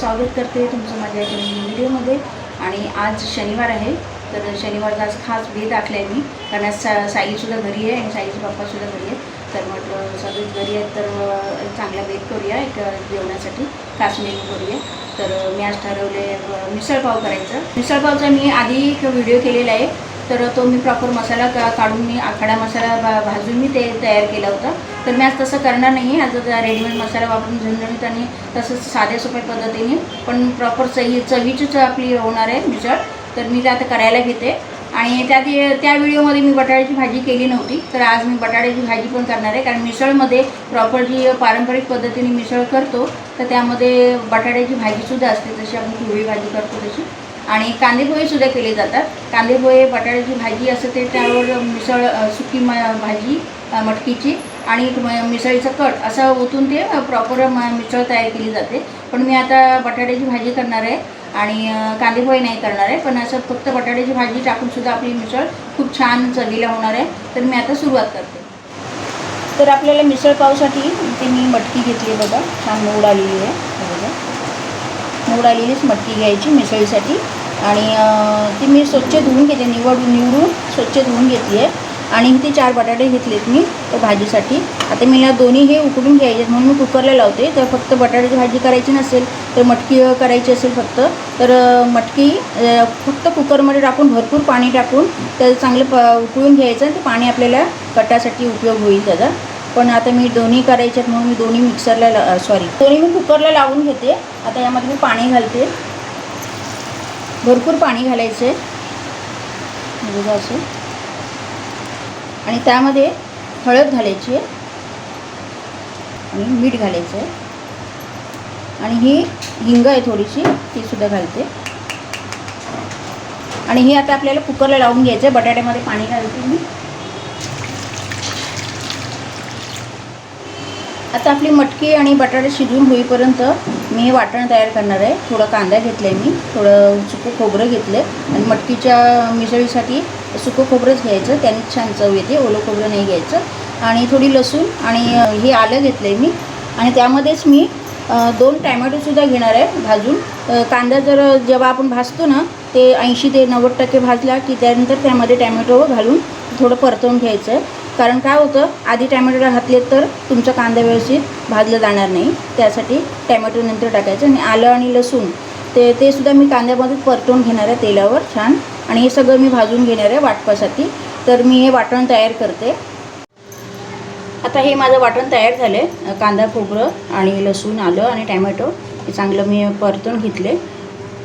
स्वागत करते तुमचं माझ्या एका नवीन व्हिडिओमध्ये. आणि आज शनिवार आहे तर शनिवारचा आज खास बेत आखला आहे मी कारण आज सा साईसुद्धा घरी आहे आणि साईचे पप्पासुद्धा घरी आहे तर म्हटलं सगळेच घरी आहेत तर चांगला बेत करूया एक जेवणासाठी. खास मेनू करूया. तर मी आज ठरवले मिसळपाव करायचं. मिसळपावचा मी आधी एक व्हिडिओ केलेला आहे. तर तो मी प्रॉपर मसाला का काढून मी आखाडा मसाला भाजून मी ते तयार केला होता. तर मी आज तसं करणार नाही आज रेडीमेड मसाला वापरून झणझणीत आणि तसंच साध्या सोप्या पद्धतीने पण प्रॉपर चवी चवीचीच आपली होणार आहे मिसळ. तर मी ते आता करायला घेते. आणि त्या त्या व्हिडिओमध्ये मी बटाट्याची भाजी केली नव्हती तर आज मी बटाट्याची भाजी पण करणार आहे. कारण मिसळमध्ये प्रॉपर जी पारंपरिक पद्धतीने मिसळ करतो तर त्यामध्ये बटाट्याची भाजीसुद्धा असते. जशी आपण पिवळी भाजी करतो तशी. आणि कांदेपोहेसुद्धा केले जातात. कांदेपोहे बटाट्याची भाजी असं ते त्यावर मिसळ सुकी म भाजी मटकीची आणि एक म- मिसळीचं कट असं ओतून ते प्रॉपर म मिसळ तयार केली जाते. पण मी आता बटाट्याची भाजी करणार आहे आणि कांदेपोहे नाही करणार आहे. पण असं फक्त बटाट्याची भाजी टाकूनसुद्धा आपली मिसळ खूप छान चवीला होणार आहे. तर मी आता सुरुवात करते. तर आपल्याला मिसळ पावसाठी ते मी मटकी घेतली आहे बघा. छान मोड आलेली आहे. बघा. मोड आलेलीच मटकी घ्यायची मिसळीसाठी. आणि ती मी स्वच्छ धुवून घेते. निवडून निवडून स्वच्छ धुवून घेतली आहे. आणि ते चार बटाटे घेतलेत मी त्या भाजीसाठी. आता मला दोन्ही हे उकडून घ्यायचे आहेत म्हणून मी कुकरला लावते. तर फक्त बटाट्याची भाजी करायची नसेल तर मटकी करायची असेल फक्त तर मटकी फक्त कुकरमध्ये टाकून भरपूर पाणी टाकून त्याचं चांगलं प उकळून घ्यायचं आणि ते पाणी आपल्याला कटासाठी उपयोग होईल त्याचा पण आता मी दोन्ही करायच्यात आहेत म्हणून मी दोन्ही मिक्सरला सॉरी दोन्ही मी कुकरला लावून घेते. आता यामध्ये मी पाणी घालते. भरपूर पाणी घालायचं आहे असं. आणि त्यामध्ये हळद घालायची आहे. आणि मीठ घालायचं आहे. आणि ही हिंग आहे थोडीशी ती सुद्धा घालते. आणि हे आता आपल्याला कुकरला लावून घ्यायचं आहे. बटाट्यामध्ये पाणी घालते मी. आता आपली मटकी आणि बटाटे शिजून होईपर्यंत मी हे वाटण तयार करणार आहे. थोडा कांदा घेतला आहे मी. थोडं सुकं खोबरं घेतलं आहे आणि मटकीच्या मिसळीसाठी सुकं खोबरंच घ्यायचं त्याने छान चव येते ओलं खोबरं नाही घ्यायचं. आणि थोडी लसूण आणि हे आलं घेतलं आहे मी. आणि त्यामध्येच मी दोन टॅमॅटोसुद्धा घेणार आहे भाजून. कांदा जर जेव्हा आपण भाजतो ना ते ऐंशी ते नव्वद टक्के भाजला की त्यानंतर त्यामध्ये टॅमॅटो घालून थोडं परतवून घ्यायचं. आहे कारण काय होतं आधी टॅमॅटोला घातले तर तुमचा कांदा व्यवस्थित भाजला जाणार नाही. त्यासाठी टॅमॅटो नंतर टाकायचं आणि आलं आणि लसूण ते ते सुद्धा मी कांद्यामध्ये परतवून घेणार आहे तेलावर छान. आणि हे सगळं मी भाजून घेणार आहे वाटपासाठी. तर मी हे वाटण तयार करते. आता हे माझं वाटण तयार झालं आहे कांदा खोबरं आणि लसूण आलं आणि टॅमॅटो हे चांगलं मी परतून घेतले.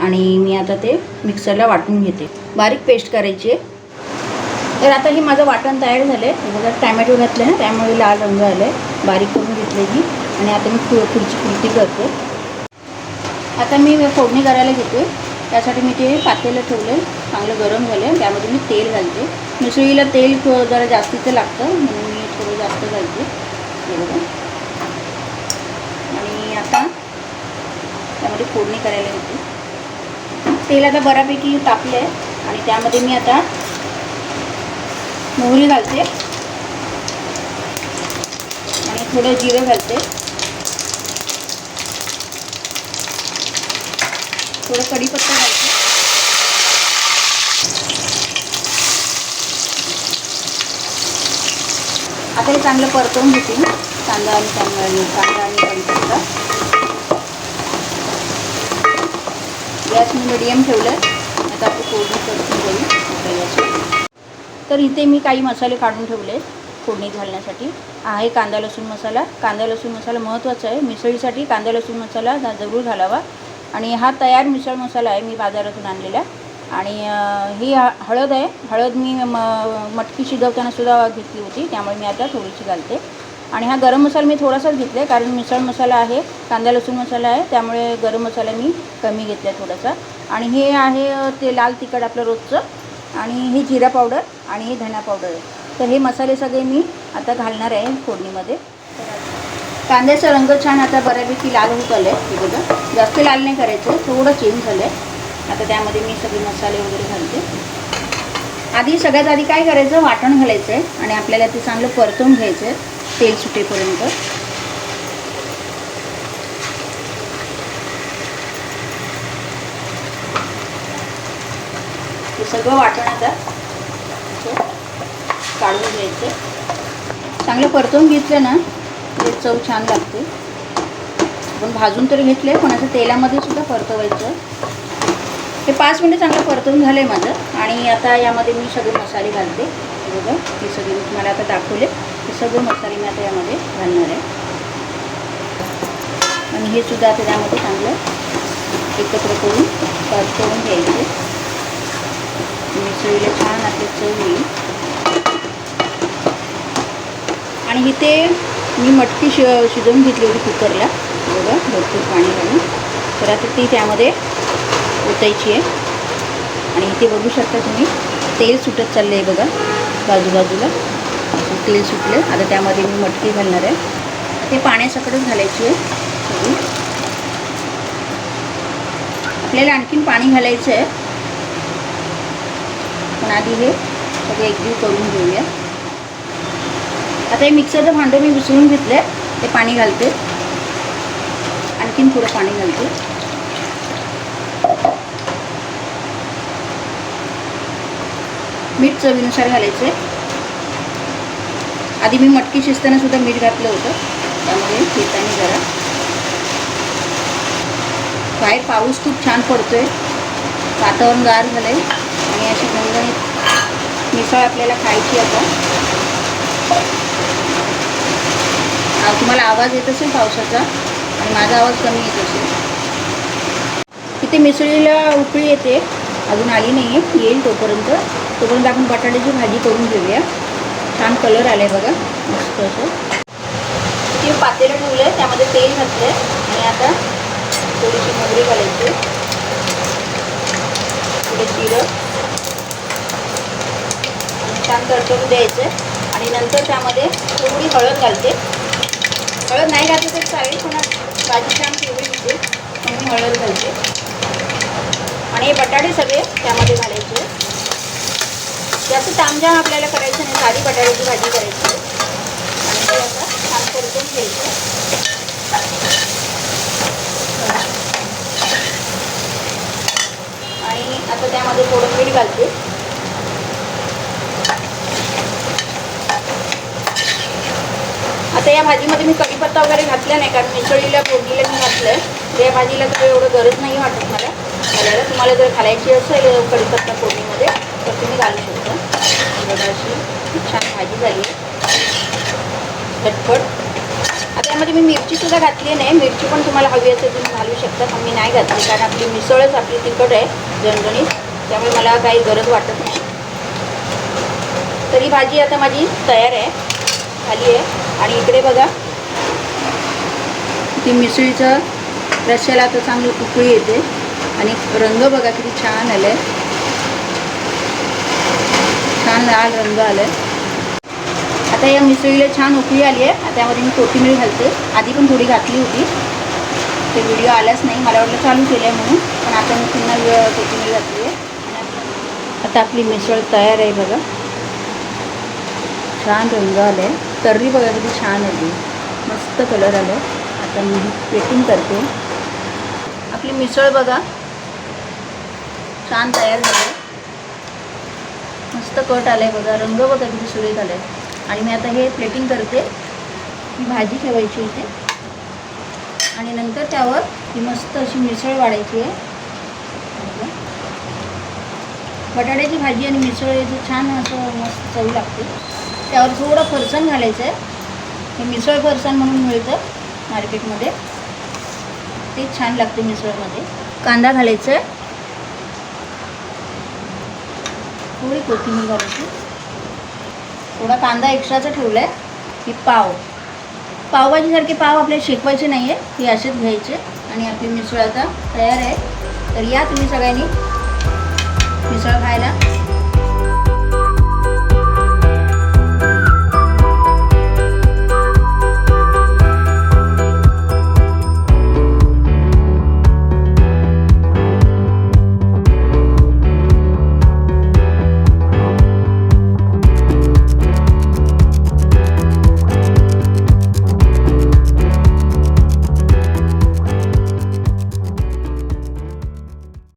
आणि मी आता ते मिक्सरला वाटून घेते. बारीक पेस्ट करायची आहे. तर आता हे माझं वाटण तयार झालं आहे बघा टॅमॅटो घातले ना त्यामुळे लाल रंग आले बारीक करून घेतलेली आणि आता मी खु खुर्ची खुर्ती करते. आता मी फोडणी करायला घेते त्यासाठी मी ते पातेलं ठेवलं चांगलं गरम झालं त्यामध्ये मी तेल घालते. मिसळीला तेल जरा जास्तीचं लागतं. म्हणून मी थोडं जास्त घालते. आणि आता त्यामध्ये फोडणी करायला घेते. तेल आता बऱ्यापैकी तापलं आहे आणि त्यामध्ये मी आता मोहरी घालते. आणि थोडं जिरं घालते. थोडं कढीपत्ता घालते. आता हे चांगलं परतवून घेते. कांदा आणि कांदा कांदा आणि कढीपत्ता. गॅस मी मिडियम ठेवलं आहे आता आपण फोडणी परतून घेऊ. तर इथे मी काही मसाले काढून ठेवले फोडणी घालण्यासाठी. आहे कांदा लसूण मसाला. कांदा लसूण मसाला महत्त्वाचा आहे. मिसळीसाठी कांदा लसूण मसाला जरूर घालावा. आणि हा तयार मिसळ मसाला आहे मी बाजारातून आणलेला. आणि ही हळद आहे. हळद मी म मटकी शिजवताना सुद्धा घेतली होती. त्यामुळे मी आता थोडीशी घालते. आणि हा गरम मसाला मी थोडासाच घेतला आहे कारण मिसळ मसाला आहे कांदा लसूण मसाला आहे त्यामुळे गरम मसाला मी कमी घेतला आहे थोडासा. आणि हे आहे ते लाल तिखट आपलं रोजचं. आणि हे जिरा पावडर आणि हे धना पावडर. आहे तर हे मसाले सगळे मी आता घालणार आहे फोडणीमध्ये. कांद्याचा रंग छान आता बऱ्यापैकी लाल होत आलं आहे बघा जास्त लाल नाही करायचं थोडं चेंज झालं आहे आता त्यामध्ये मी सगळे मसाले वगैरे घालते. आधी सगळ्यात आधी काय करायचं वाटण घालायचं आहे आणि आपल्याला ते चांगलं परतून घ्यायचं आहे तेल सुटेपर्यंत. सगळं वाटण आता काढून घ्यायचं चांगलं परतून घेतलं ना ते चव छान लागते. आपण भाजून तरी घेतले पण असं तेलामध्ये सुद्धा परतवायचं. हे पाच मिनटं चांगलं परतवून झालं आहे माझं. आणि आता यामध्ये मी सगळे मसाले घालते. बघा हे सगळे मी तुम्हाला आता दाखवले. हे सगळे मसाले मी आता यामध्ये घालणार आहे. आणि हे सुद्धा आता त्यामध्ये चांगलं एकत्र करून परतवून घ्यायचे. मिसळीला छान आपली चव येईल. आणि इथे मी मटकी शि शिजवून घेतली होती कुकरला. बघा भरपूर पाणी घालून. तर आता ती त्यामध्ये ओतायची आहे. आणि इथे बघू शकता तुम्ही तेल सुटत चाललं आहे बघा बाजूबाजूला. तेल सुटलं आता त्यामध्ये मी मटकी घालणार आहे. ते पाण्यासकटच घालायची आहे. सगळी आपल्याला आणखीन पाणी घालायचं आहे. पण आधी हे सगळं एकजीव करून घेऊया. आता हे मिक्सरचं भांडं मी विसरून घेतलं आहे ते पाणी घालते. आणखीन थोडं पाणी घालते. मीठ चवीनुसार घालायचं आहे आधी मी मटकी शिजताना सुद्धा मीठ घातलं होतं. त्यामुळे घेताना जरा. बाहेर पाऊस खूप छान पडतोय. वातावरण गार झालं आहे आणि अशी गणगणित मिसळ आपल्याला खायची आता. तुम्हाला आवाज येत असेल पावसाचा आणि माझा आवाज कमी येत असेल. इथे मिसळीला उकळी येते. अजून आली नाही आहे येईल तोपर्यंत. तोपर्यंत आपण बटाट्याची भाजी करून घेऊया. छान कलर आला आहे बघा. मस्त असं. ते पातेलं ठेवलं आहे त्यामध्ये तेल घातलं आहे आणि आता थोडीशी मोगरी घालायची. थोडे जिरं. छान तडतडून द्यायचं. आणि नंतर त्यामध्ये थोडी हळद घालते. हळद नाही घातली तर चालेल पण भाजी छान पिवळी होते म्हणून हळद घालते. आणि हे बटाटे सगळे त्यामध्ये घालायचे. जास्त तामजाम आपल्याला करायचं नाही साधी बटाट्याची भाजी करायची. आहे. आणि ते आता छान परतून घ्यायचं. आणि आता त्यामध्ये थोडं मीठ घालते. आता या भाजीमध्ये मी कढीपत्ता वगैरे घातलं नाही कारण मिसळीला फोडणीला मी घातलं आहे त्या भाजीला तर एवढं गरज नाही वाटत मला. घालायला तुम्हाला जर घालायची असेल कडीपत्ता फोडणीमध्ये तर तुम्ही घालू शकता. बघा अशी खूप छान भाजी झाली. आहे झटपट. आता यामध्ये मी मिरचीसुद्धा घातली नाही. मिरची पण तुम्हाला हवी असेल तुम्ही घालू शकता पण मी नाही घातली कारण आपली मिसळच आपली तिखट आहे झणझणीत त्यामुळे मला काही गरज वाटत नाही. तरी भाजी आता माझी तयार आहे. झाली आहे. आणि इकडे बघा ती मिसळीचं रश्याला आता चांगली उकळी येते. आणि रंग बघा किती छान आलाय. आहे छान लाल रंग आला आहे आता या मिसळीला छान उकळी आली आहे. आता त्यामध्ये मी कोथिंबीर घालते. आधी पण थोडी घातली होती. ते व्हिडिओ आलाच नाही. मला वाटलं चालू केलं आहे म्हणून. पण आता मी पुन्हा कोथिंबीर घातली आहे. आता आपली मिसळ तयार आहे बघा. छान रंग आला आहे तर्री बघा किती छान आली. मस्त कलर आला आता मी प्लेटिंग करते. आपली मिसळ बघा. छान तयार झाली. मस्त कट आलं आहे बघा. रंग बघा किती सुरेख आला आहे आणि मी आता हे प्लेटिंग करते. ही भाजी ठेवायची इथे. आणि नंतर त्यावर ही मस्त अशी मिसळ वाढायची आहे. बटाट्याची भाजी आणि मिसळ याची छान असं मस्त चव लागते. त्यावर थोडं फरसाण घालायचं आहे हे मिसळ फरसाण म्हणून मिळतं. मार्केटमध्ये. ते छान लागते मिसळमध्ये. कांदा घालायचा आहे थोडी कोथिंबीर घालायची. थोडा कांदा एक्स्ट्राचा ठेवला आहे की पाव. पावभाजीसारखे पाव आपल्याला शेकवायचे नाही आहे हे असेच घ्यायचे. आणि आपली मिसळ आता तयार आहे. तर या तुम्ही सगळ्यांनी मिसळ खायला.